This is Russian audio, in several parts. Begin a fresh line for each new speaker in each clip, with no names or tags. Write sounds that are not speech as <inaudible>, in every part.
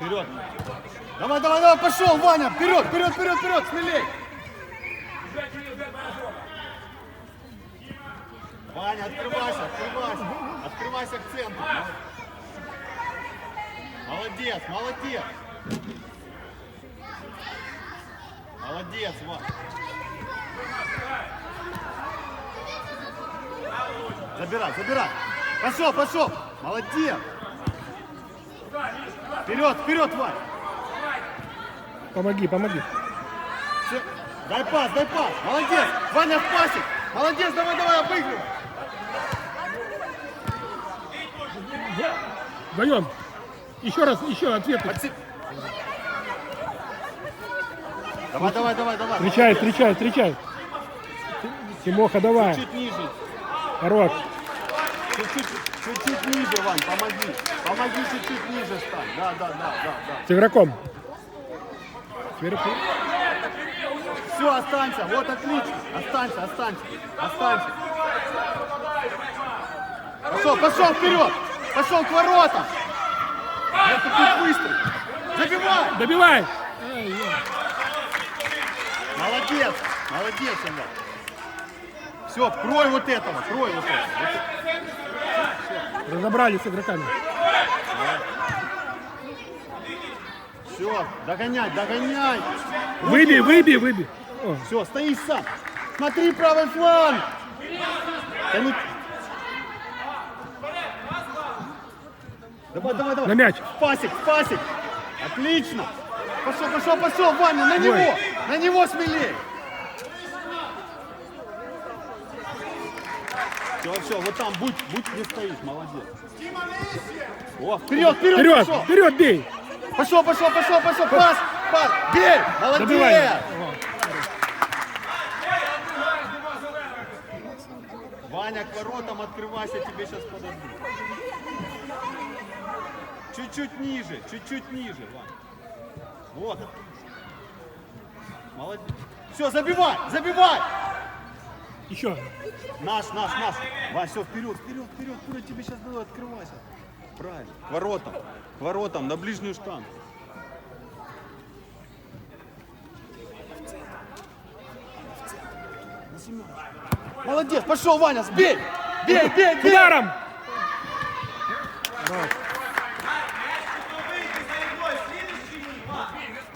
Вперед. Давай, давай, давай, пошел, Ваня, вперед, вперед, вперед, вперед, смелей. Ваня, открывайся, открывайся. Открывайся к центру. Молодец, молодец. Молодец, Ваня. Забирай, забирай. Пошел, пошел. Молодец. Вперед, вперед, Вань.
Помоги, помоги.
Всё. Дай пас, дай пас. Молодец. Ваня в пасе. Молодец, давай, давай, обыгрывай.
Вдвоем. Еще раз, еще ответ.
Подси- Давай, давай, давай, давай.
Встречай, встречай, встречай. Тимоха, давай.
Чуть ниже.
Хорош.
Чуть-чуть, чуть-чуть ниже, Вань, помоги. Помоги чуть-чуть ниже стань. Да, да, да, да, да.
С игроком. Сверху.
Все, останься. Вот отлично. Останься, останься. Останься. Пошел, пошел вперед. Пошел к воротам. Вот такой быстрый. Забивай.
Добивай.
Молодец. Молодец, Илья. Все, крой вот этого, крой вот этого.
Разобрались с игроками.
Все, догоняй, догоняй.
Выбей, выбей, выбей. О,
Все, стоишь сам. Смотри правый фланг. Ну- Давай, давай, давай.
На мяч.
Пасик, пасик. Отлично. Пошел, пошел, пошел, Ваня, на него. На него смелее. Все, все, вот там будь, будь не стоишь, молодец. О, вперед, вперед,
Вперед,
пошел.
вперед, бей.
Пошел, пошел, пошел, пошел, пас, пас, бей, молодец.
Добивай.
Ваня, к воротам открывайся, тебе сейчас подадут. Чуть-чуть ниже, чуть-чуть ниже, Ваня. Вот. Молодец. Все, забивай, забивай.
Еще.
Наш, наш, наш. Вань, все, вперед, вперед, вперед, вперед, тебе сейчас дадут, открывайся. Правильно. К воротам, к воротам, на ближнюю штангу. Молодец, пошел, Ваня, сбей! Бей, бей, бей!
Ударом.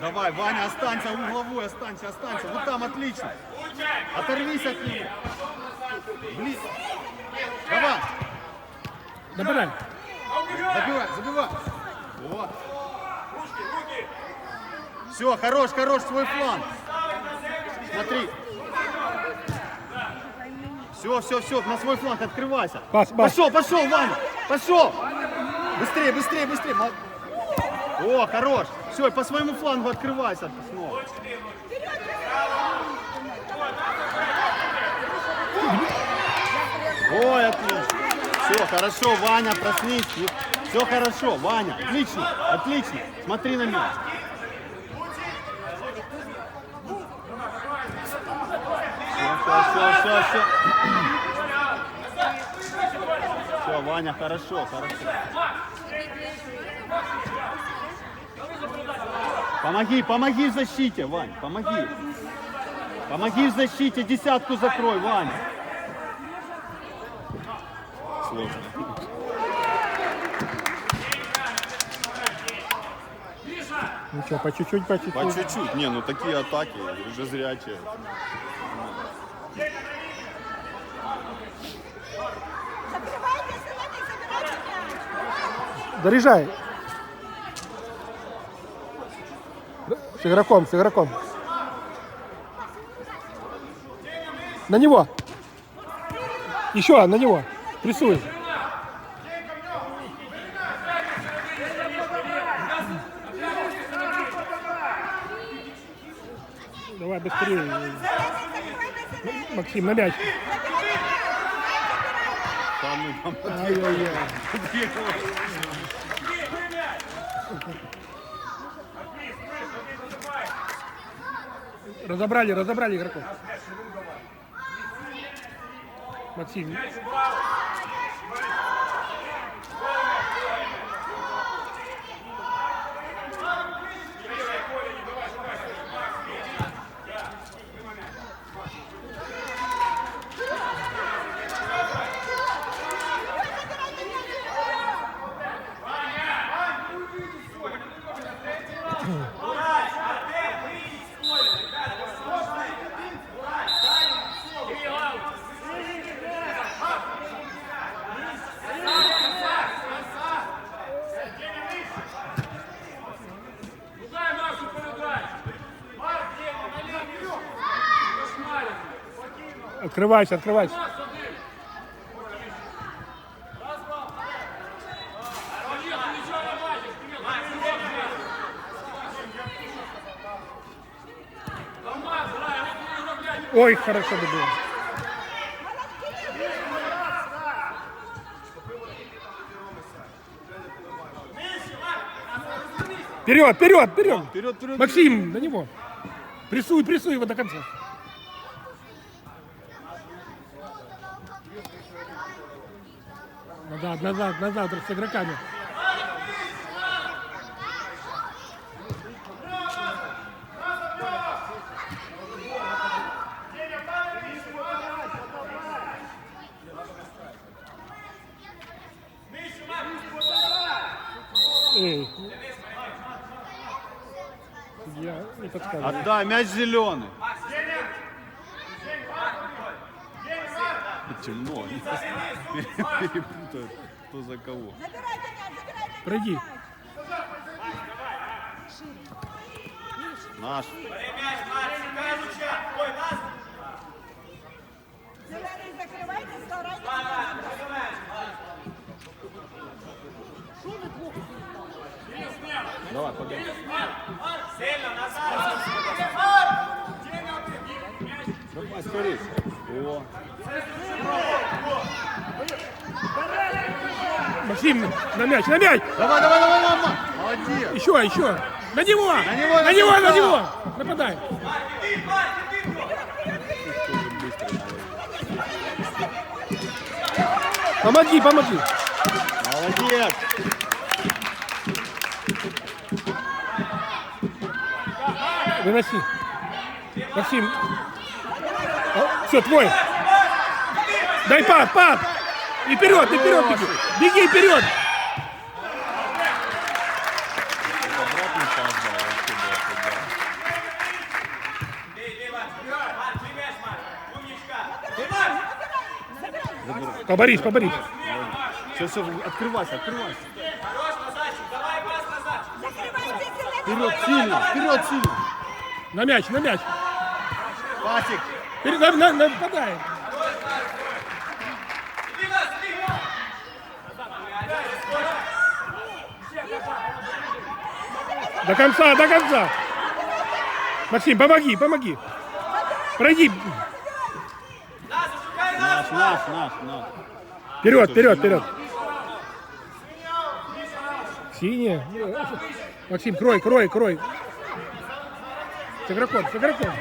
Давай, Ваня, останься угловой, останься, останься. Вот там отлично. Оторвись от него. Близ. Давай,
Добирай.
забивай, забивай. Вот. Все, хорош, хорош, свой фланг. Смотри. Все, все, все, на свой фланг открывайся.
Пас, пас.
Пошел, пошел, Ваня, пошел. Быстрее, быстрее, быстрее. О, хорош. Все, по своему флангу открывайся снова. Ой, отлично. Все, хорошо, Ваня, проснись. Все хорошо, Ваня, отлично, отлично. Смотри на меня. Все, все, все, все, все. Ваня, хорошо, хорошо. Помоги, помоги в защите, Вань, помоги. Помоги в защите, десятку закрой, Ваня. Сложно.
Ну что, по чуть-чуть, по чуть-чуть.
По чуть-чуть. Не, ну такие атаки уже зрячие.
Забирайте мяч.
Заряжай. С игроком, с игроком. На него. Еще, на него. Прессуй. Давай быстрее. Максим, на мяч. Разобрали, разобрали игроков. Максим. Открывайся, открывайся. Ой, хорошо было. Вперед, вперед, вперед!
Вперед, вперед.
Максим, на него. Прессуй, прессуй его до конца. Назад, назад, назад с игроками. Эй. Я не подсказываю.
Отдай, мяч зеленый. Темно. <laughs> Перепутают, кто за кого.
Пройди.
Наш.
Зеленый закрывайте, старайтесь.
Давай, погоди. Давай, скорее. О,
Максим, на мяч, на мяч!
давай, давай, давай, давай. Молодец.
Еще, еще! На него!
На него,
на него, на
него!
него! Нападай! Помоги, помоги!
Молодец.
Выноси. Максим. Все, твой. Дай пас, пас. И вперед, и вперед беги. Беги вперед. Поборись, поборись.
Все, все, открывайся, открывайся. Вперед, сильно, вперед, сильно.
На мяч, на мяч.
Пасик.
Вперед, на, на, нападай. До конца, до конца. Максим, помоги, помоги. Пройди.
Наш, наш, наш, наш.
Вперед, вперед, вперед. Синяя. Максим, крой, крой, крой. С игроком, с игроком.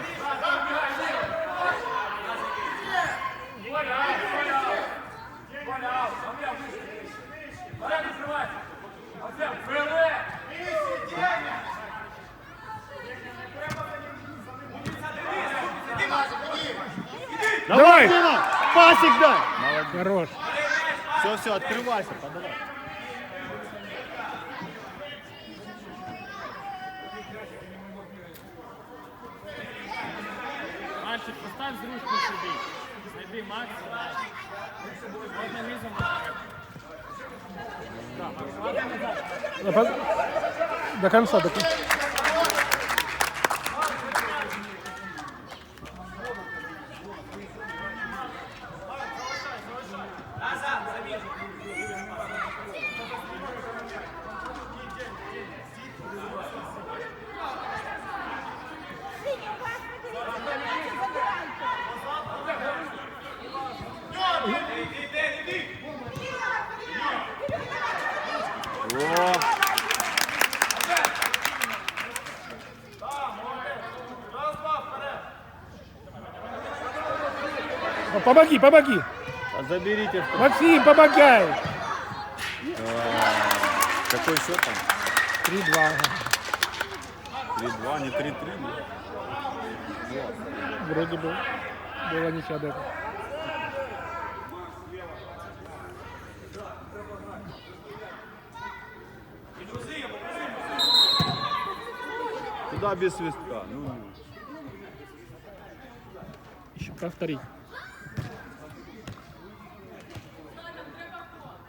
Давай.
Пасик дай. Молодец.
Хорош.
Все, все, открывайся, подавай.
Мальчик, постав зручку собі. Знайди Макса. Можна низом.
Напа- До конца, до конца. Помоги, помоги.
а заберите.
Максим, помогай.
Какой счет там?
3-2.
3-2, не 3-3.
Вроде бы была ничья до этого.
Куда без свистка? Ну,
Еще повторить.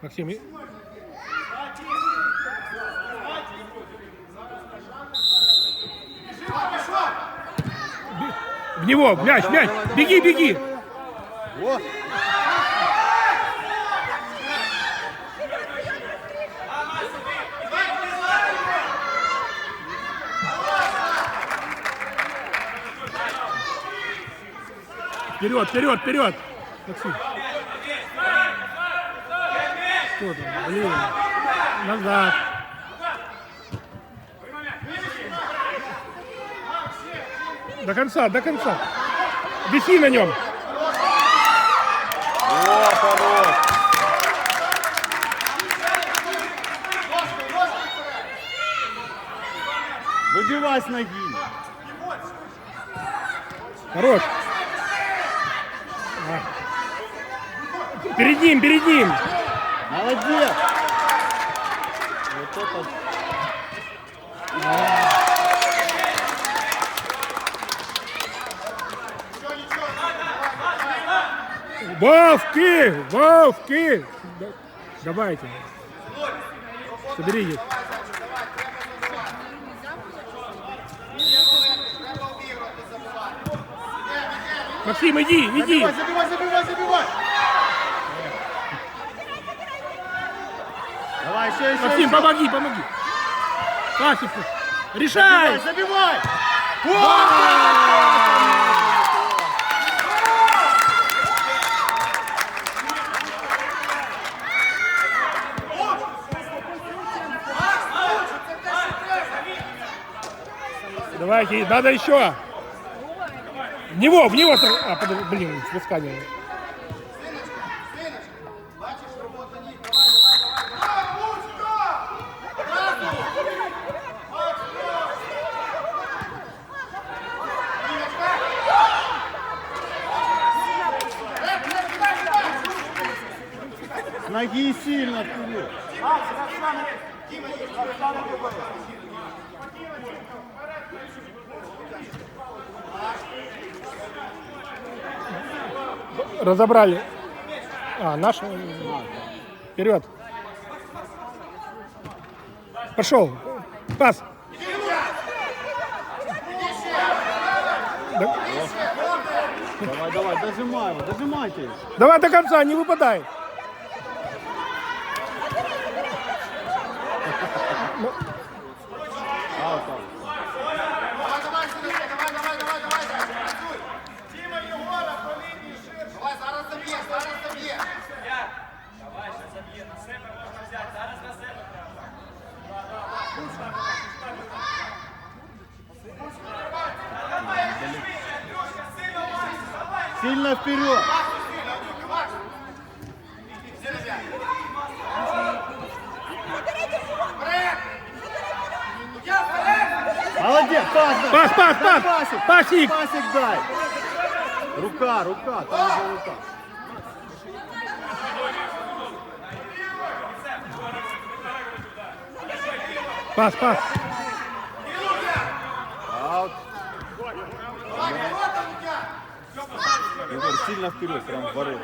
Максим, Бе- в него, мяч, мяч, беги, беги.
О!
Вперед, вперед, вперед! Максим. Что там? Блин. Назад. До конца, до конца. Виси на нем.
О, хорош! Выбивай с ноги.
Хорош. А. Перед ним, перед ним.
Молодец! Вот это...
Вовки! Вовки! Да- Давайте. Соберитесь. Максим, иди, иди.
Забивай, забивай, забивай, забивай! Давай, еще, еще,
Максим,
еще.
помоги, помоги. Пасик,
Забивай,
решай.
забивай!
Давайте, надо еще. В него, в него. А, блин, спускание.
С ноги сильно вперед.
Разобрали. А, наш. Вперед. Пошел. Пас. Да-
Давай, давай, дожимай его, дожимайте.
Давай до конца, не выпадай.
Аут, аут. Сильно вперед. Молодец, пас, дай.
Пас, пас, пас.
пасик.
Пасик.
Пасик дай. Рука, рука, там уже рука.
Пас, пас.
Аут. Егор, сильно вперед, прям в ворота.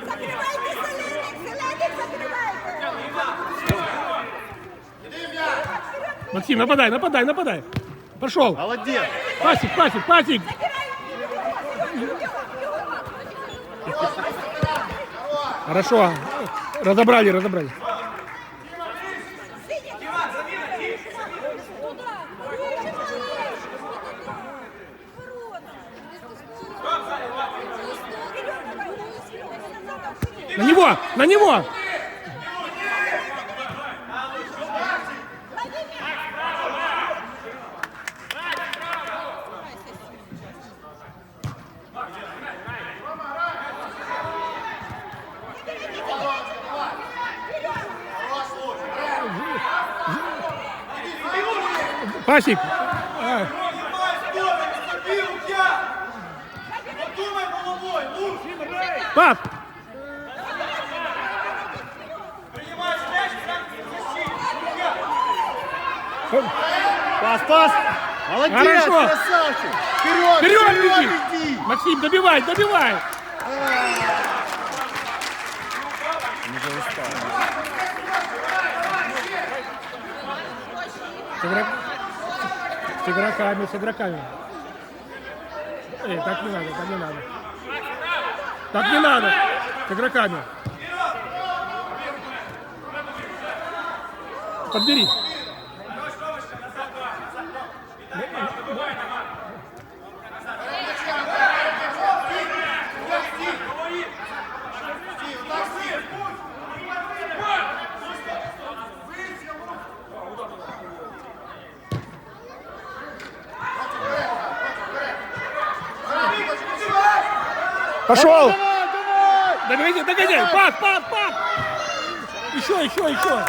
Максим, нападай, нападай, нападай. Пошел.
Молодец.
Пасик, пасик, пасик. Хорошо. Разобрали, разобрали. На него, на него. Пасик. А, Пас.
Пас. Молодец,
Хорошо.
красавчик. Вперед,
Вперед,
вперед,
иди.
иди.
Максим, добивай, добивай. С, игрок- с игроками, с игроками. Эй, так не надо, так не надо. Так не надо. С игроками. Подбери. Пошел! Догоняй, догоняй! Пас, пас, пас! Еще, еще, еще!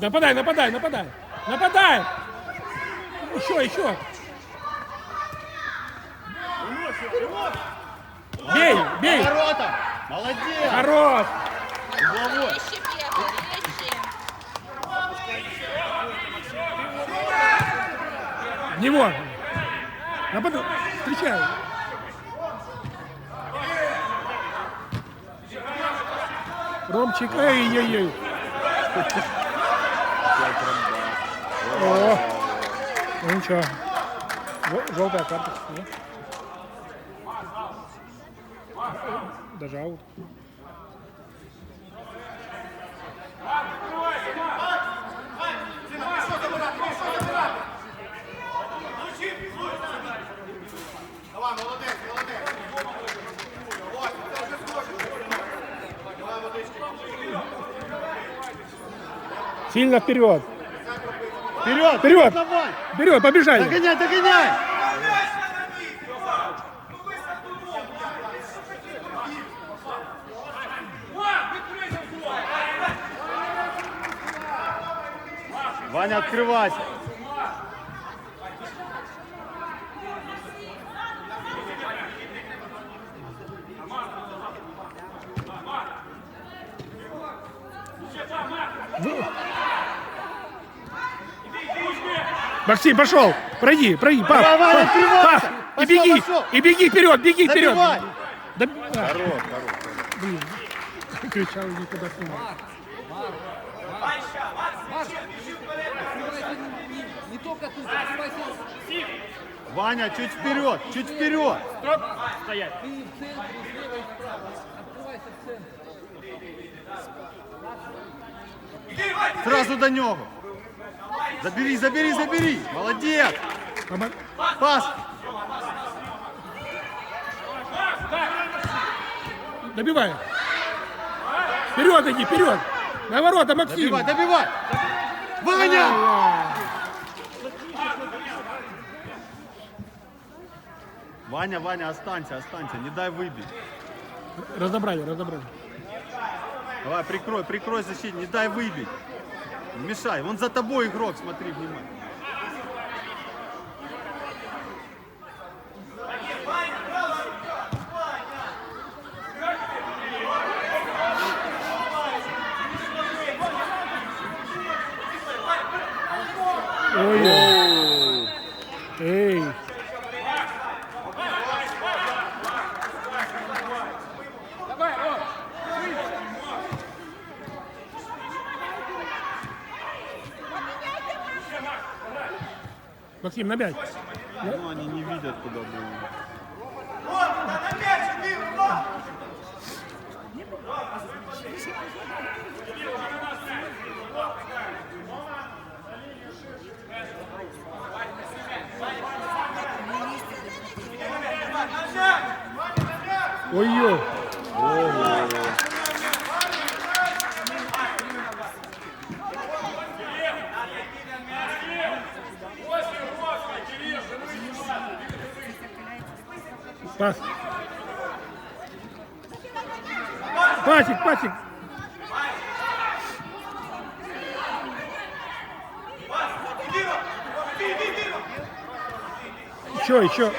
Нападай, нападай, нападай! Нападай! Еще, еще! Бей, бей!
Ворота! Молодец!
Хорош!
Угловой!
Резче бегай, резче.
В него! Нападай! Встречай! Ромчик, эй-ей-ей! О, ну ничего. Жел- Желтая карточка, нет? Даже аут. Сильно вперед!
Вперед!
Вперед!
Давай!
Вперед, побежали!
Догоняй, догоняй! Ваня, открывайся!
Максим, пошел! Пройди, пройди, пап!
Давай,
пап, пап, И
Пошел,
беги!
пошел!
И беги вперед, беги вперед!
Забивай!
Да, а,
Хорош, хорош.
блин, кричал никуда снимал.
Только тут, открывайся.
Ваня, чуть вперед, чуть вперед!
Стоп! Стоять!
Ты в центре, слева и справа. Открывайся в центр.
Сразу до нього. Забери, забери, забери. Молодец. Пас.
Добивай! Вперед иди, вперед! На ворота, Максим!
Добивай, добивай. Ваня! Ваня, Ваня, останься, останься. Не дай выбить.
Разобрали, разобрали.
Давай, прикрой, прикрой защиту. Не дай выбить. Не мешай. Вон за тобой игрок, смотри, внимательно.
Ой, эй! Максим, на пять.
Ну, они не видят, куда было.
Ой-ой. Пас. Пасик, пасик. Еще, еще.